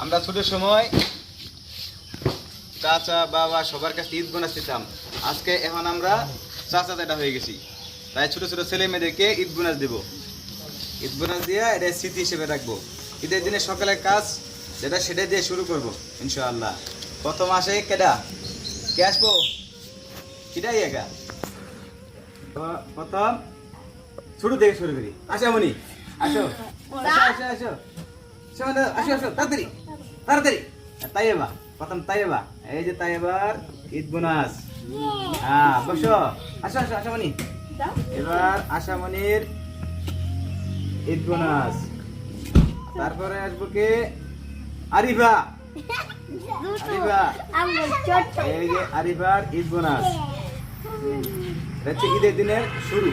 আমরা ছোটোর সময় চাচা বাবা সবার কাছে ঈদ বোনাস দিতাম। আজকে এখন আমরা চাচা দাদা হয়ে গেছি। তাই ছোট ছোট ছেলে মেয়েদেরকে ঈদ বোনাস দেব। ঈদ বোনাস দিয়ে এটা স্মৃতি হিসেবে রাখব। ঈদের দিনে সকালের কাজ যেটা সেটা দিয়ে শুরু করব ইনশাআল্লাহ। প্রথম আসে কেডা? কে আসব? সেটাই একা? প্রথম ছোট থেকে শুরু করি। আসো মনি। আসো আসো। আসো আসো আসো আসো তাড়াতাড়ি। তাড়াতাড়ি। তাইবা প্রথম তাইবা এই যে তাইবার ঈদ বোনাস। হ্যাঁ বসো। আসো আসো, আশামণি। এবার আশামণির ঈদ বোনাস। তারপরে আসব কে? আরিফা। আরিফা। এই যে আরিফার ঈদ বোনাস। এটা হচ্ছে ঈদের দিনের শুরু।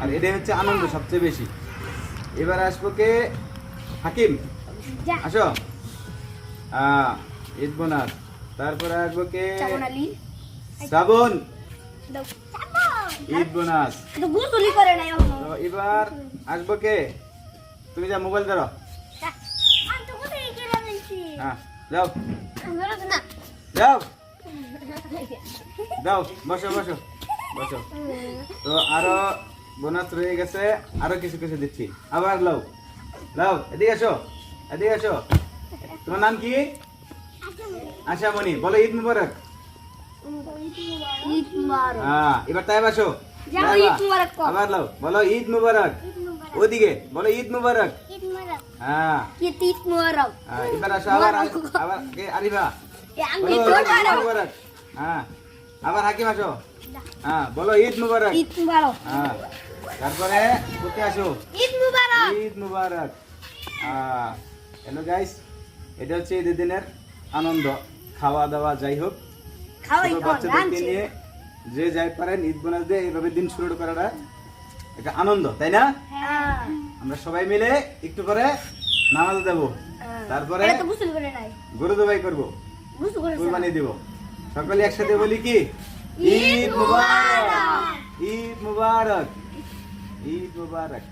আর এটাই হচ্ছে আনন্দ সবচেয়ে বেশি। এবার আসব কে? হাকিম। আসো। ঈদ বোনাস। তারপরে আসব কে? শ্রাবণ ঈদ বোনাস। এবার আসব কে? তুমি যা মোবাইল ধরো। বলছি হ্যাঁ যাও। না। যাও। যাও বসো বসো বসো। তো আরও বোনাস রয়ে গেছে। আরও কিছু কিছু দিচ্ছি। আবার লাও। লাও এদিকে আসো এদিকে আসো তোমার নাম কি আশামণি বলো ঈদ মুবারক হ্যাঁ এবার তাই বাসো। আবার লাও বলো ঈদ মুবারক ওদিকে বলো ঈদ মুবারক হ্যাঁ হ্যাঁ, এবার আসো আবার আবার কে আরিফা মুবারক হ্যাঁ আবার হাকিম আসো হ্যাঁ বলো ঈদ মুবারক ঈদ মুবারক হ্যাঁ তারপরে কোথায় আসো ঈদ মুবারক ঈদ মুবারক হ্যালো গাইস এটা হচ্ছে ঈদের দিনের আনন্দ খাওয়া দাওয়া যাই হোক। বাচ্চাদেরকে নিয়ে যে যাই পারেন ঈদ বোনাস দিয়ে এইভাবে দিন শুরু করাটা একটা আনন্দ তাই না? হ্যাঁ। আমরা সবাই মিলে একটু করে নামাজ দেব। তারপরে এটা তো গোসল করে নাই। গরু জবাই করব। কুরবানি দিব। সকলে একসাথে বলি কি? ঈদ মুবারক। ঈদ মুবারক। ঈদ মুবারক।